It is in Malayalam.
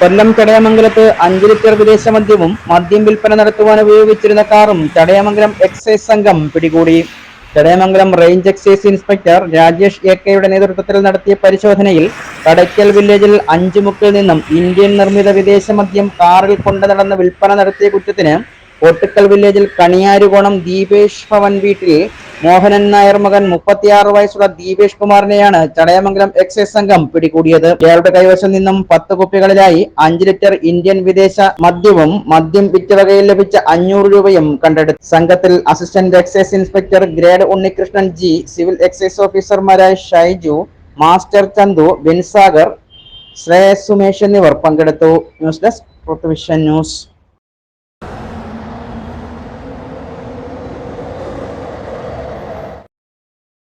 കൊല്ലം ചടയമംഗലത്ത് അഞ്ച് ലിറ്റർ വിദേശ മദ്യവും മദ്യം വിൽപ്പന നടത്തുവാൻ ഉപയോഗിച്ചിരുന്ന കാറും ചടയമംഗലം എക്സൈസ് സംഘം പിടികൂടി. Chadayamangalam range excise inspector Rajesh A കെയുടെ നേതൃത്വത്തിൽ നടത്തിയ പരിശോധനയിൽ കടയ്ക്കൽ വില്ലേജിൽ അഞ്ചുമുക്കിൽ നിന്നും ഇന്ത്യൻ നിർമ്മിത വിദേശ മദ്യം കാറിൽ കൊണ്ടു നടന്ന് വിൽപ്പന നടത്തിയ കുറ്റത്തിന് കോട്ടുക്കൽ വില്ലേജിൽ കണിയാരുകോണം ദീപേഷ് ഭവൻ വീട്ടിൽ മോഹനൻ നായർ മകൻ മുപ്പത്തിയാറ് വയസ്സുള്ള ദീപേഷ് കുമാറിനെയാണ് ചടയമംഗലം എക്സൈസ് സംഘം പിടികൂടിയത്. ഇയാളുടെ കൈവശം നിന്നും പത്ത് കുപ്പികളിലായി അഞ്ച് ലിറ്റർ ഇന്ത്യൻ വിദേശ മദ്യവും മദ്യം വിറ്റവകയിൽ ലഭിച്ച അഞ്ഞൂറ് രൂപയും കണ്ടെടുത്തു. സംഘത്തിൽ assistant excise inspector grade Unnikrishnan G civil excise ഓഫീസർമാരായ ഷൈജു മാസ്റ്റർ ചന്തു ബിൻസാഗർ ശ്രേയസ് സുമേഷ് എന്നിവർ പങ്കെടുത്തു. News desk news.